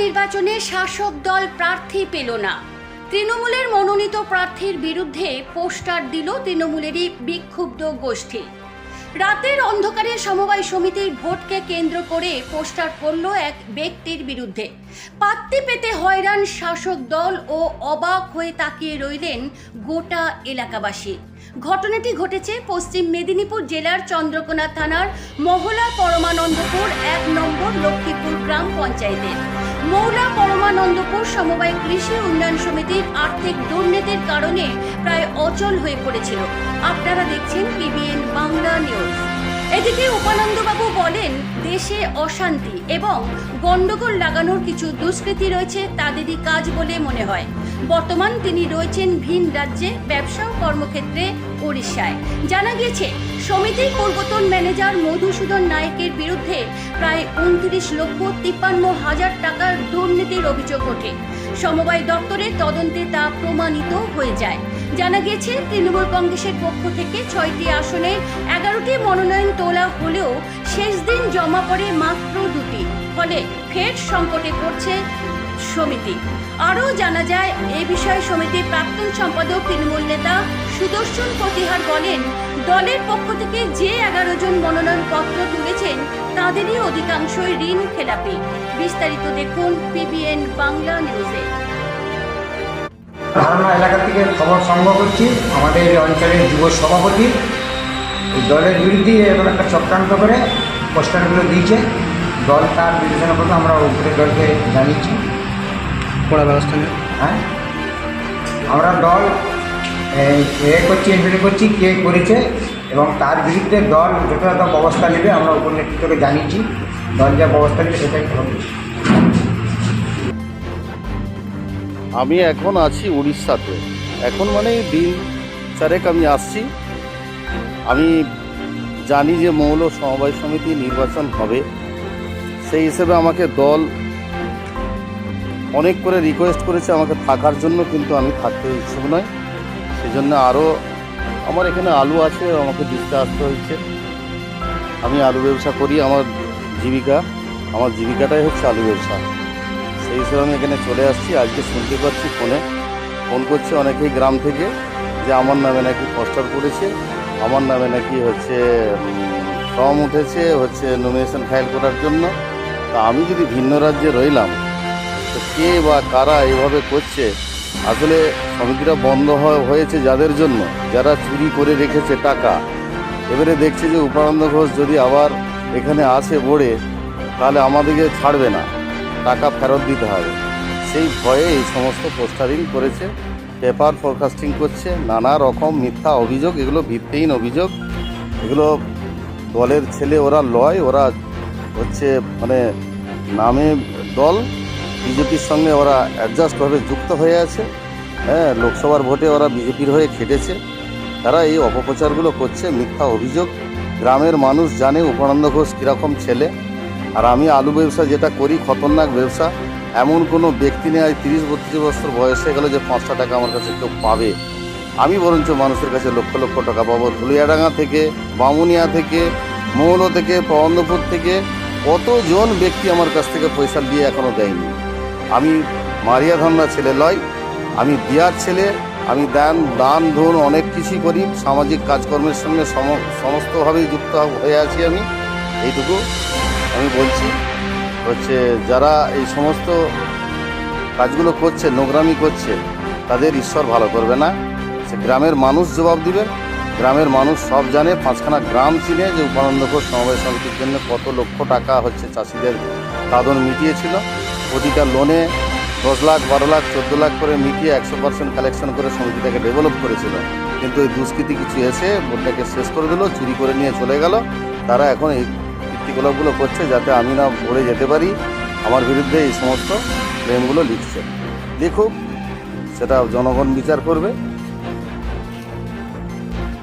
নির্বাচনে শাসক দল প্রার্থী পেল না। তৃণমূলের মনোনীত প্রার্থীর বিরুদ্ধে পোস্টার দিল তৃণমূলেরই বিক্ষুব্ধ গোষ্ঠী। রাতের অন্ধকারে সমবায় সমিতির ভোটকে কেন্দ্র করে পোস্টার পড়ল এক ব্যক্তির বিরুদ্ধে। পাত্তি পেতে হয়রান শাসক দল ও অবাক হয়ে তাকিয়ে রইলেন গোটা এলাকাবাসী। ঘটনাটি ঘটেছে পশ্চিম মেদিনীপুর জেলার চন্দ্রকোনা থানার মহলা পরমানন্দপুর এক নম্বর লক্ষ্মীপুর গ্রাম পঞ্চায়েতে। মৌলা পরমানন্দপুর সমবায় কৃষি উন্নয়ন সমিতির আর্থিক দুর্নীতির কারণে প্রায় অচল হয়ে পড়েছিল। আপনারা দেখছেন পিবিএন বাংলা নিউজ এদিকে উপানন্দবাবু বলেন, দেশে অশান্তি এবং গন্ডগোল লাগানোর কিছু দুষ্কৃতী রয়েছে তাদেরই কাজ বলে মনে হয়। বর্তমান তিনি রয়েছেন ভিন রাজ্যে, ব্যবসা ও কর্মক্ষেত্রে উড়িষ্যায় জানা গিয়েছে সমিতির পূর্বতন ম্যানেজার মধুসূদন নায়কের বিরুদ্ধে প্রায় উনত্রিশ লক্ষ তিপ্পান্ন হাজার টাকার দুর্নীতির অভিযোগ ওঠে। সমবায় দপ্তরের তদন্তে তা প্রমাণিত হয়ে যায়। জানা গিয়েছে, তৃণমূল কংগ্রেসের পক্ষ থেকে ছয়টি আসনে এগারোটি মনোনয়ন তোলা হলেও শেষ দিন জমা পড়ে মাত্র দুটি। ফলে ফের সংকটে পড়ছে সমিতি। আরও জানা যায়, এ বিষয়ে সমিতির প্রাক্তন সম্পাদক, তৃণমূল নেতা সুদর্শন প্রতিহার বলেন, দলের পক্ষ থেকে যে এগারো জন মনোনয়ন পত্র তুলেছেন, তাদেরই অধিকাংশই ঋণ খেলাপি। বিস্তারিত দেখুন পিবিএন বাংলা নিউজে। ধারণা এলাকা থেকে খবর সংগ্রহ করছি। আমাদের এই অঞ্চলের যুব সভাপতি দলের বিরুদ্ধে এবার একটা চক্রান্ত করে পোস্টারগুলো দিয়েছে। দল তার বিবেচনা করতে আমরা উপরে দলকে জানিয়েছি। কড়া ব্যবস্থা নেই? হ্যাঁ? আমরা দল এ করছি এনকোয়ারি করছি কে করেছে এবং তার বিরুদ্ধে দল যথাযথ ব্যবস্থা নেবে আমরা উপর নেতৃত্বকে জানিয়েছি। দল যা ব্যবস্থা নেবে সেটাই হবে আমি এখন আছি উড়িষ্যাতে। এখন মানে দিন চারেক আমি আসছি। আমি জানি যে মৌল সমবায় সমিতি নির্বাচন হবে। সেই হিসেবে আমাকে দল অনেক করে রিকোয়েস্ট করেছে আমাকে থাকার জন্য, কিন্তু আমি থাকতে ইচ্ছুক নয় সেই জন্য আরও আমার এখানে আলু আছে, আমাকে দিতে আসতে হয়েছে। আমি আলু ব্যবসা করি আমার জীবিকা। আমার জীবিকাটাই হচ্ছে আলু ব্যবসা। সেই হিসেবে আমি এখানে চলে আসছি। আজকে শুনতে পাচ্ছি ফোনে। ফোন করছে অনেকেই গ্রাম থেকে যে আমার নামে নাকি পোস্টার করেছে। আমার নামে নাকি হচ্ছে ফর্ম উঠেছে, হচ্ছে নমিনেশন ফাইল করার জন্য। তা আমি যদি ভিন্ন রাজ্যে রইলাম, তো কে বা কারা এভাবে করছে? আসলে সমিতিটা বন্ধ হয়- হয়েছে যাদের জন্য? যারা চুরি করে রেখেছে টাকা। এবারে দেখছে যে উপানন্দ ঘোষ যদি আবার এখানে আসে বোর্ডে, তাহলে আমাদেরকে ছাড়বে না। টাকা ফেরত দিতে হবে। সেই ভয়ে এই সমস্ত পোস্টারিং করেছে, পেপার ফরকাস্টিং করছে, নানা রকম মিথ্যা অভিযোগ, এগুলো ভিত্তিহীন অভিযোগ। এগুলো দলের ছেলে ওরা লয়, ওরা হচ্ছে মানে নামে দল, বিজেপির সঙ্গে ওরা অ্যাডজাস্টভাবে যুক্ত হয়ে আছে। হ্যাঁ লোকসভার ভোটে ওরা বিজেপির হয়ে খেটেছে। তারা এই অপপ্রচারগুলো করছে, মিথ্যা অভিযোগ। গ্রামের মানুষ জানে উপানন্দ ঘোষ কীরকম ছেলে। আর আমি আলু ব্যবসা যেটা করি, খতরনাক ব্যবসা, এমন কোনো ব্যক্তি নেই, আজ তিরিশ বত্রিশ বছর বয়স হয়ে গেল যে পাঁচটা টাকা আমার কাছে কেউ পাবে। আমি বরঞ্চ মানুষের কাছে লক্ষ লক্ষ টাকা পাবো। ধুলিয়াডাঙ্গা থেকে, বামুনিয়া থেকে, মৌল থেকে প্রবন্ধপুর থেকে কতজন ব্যক্তি আমার কাছ থেকে পয়সা দিয়ে এখনও দেয়নি? আমি মারিয়া ধান্না ছেলে লয়, আমি বিয়ার ছেলে, আমি দান দান, ধন অনেক কিছুই করি। সামাজিক কাজকর্মের সঙ্গে সম- সমস্তভাবেই যুক্ত হয়ে আছি আমি। এইটুকু। আমি বলছি, হচ্ছে যারা এই সমস্ত কাজগুলো করছে, নোংরামি করছে, তাদের ঈশ্বর ভালো করবে না। সে গ্রামের মানুষ জবাব দিবে। গ্রামের মানুষ সব জানে, পাঁচখানা গ্রাম চিনে যে উপানন্দ ঘোষ সমবায় সমিতির জন্য কত লক্ষ টাকা হচ্ছে চাষিদের দাদন মিটিয়েছিল। প্রতিটা লোনে দশ লাখ, বারো লাখ, চোদ্দ লাখ করে মিটিয়ে একশো পার্সেন্ট কালেকশন করে সমিতিটাকে ডেভেলপ করেছিল। কিন্তু এই দুষ্কৃতি কিছু এসে বোর্ডটাকে শেষ করে দিল, চুরি করে নিয়ে চলে গেল। তারা এখন এই কীর্তিকলাপগুলো করছে যাতে আমি না ভরে যেতে পারি। আমার বিরুদ্ধে এই সমস্ত ক্লেমগুলো লিখছে। দেখুক, সেটা জনগণ বিচার করবে।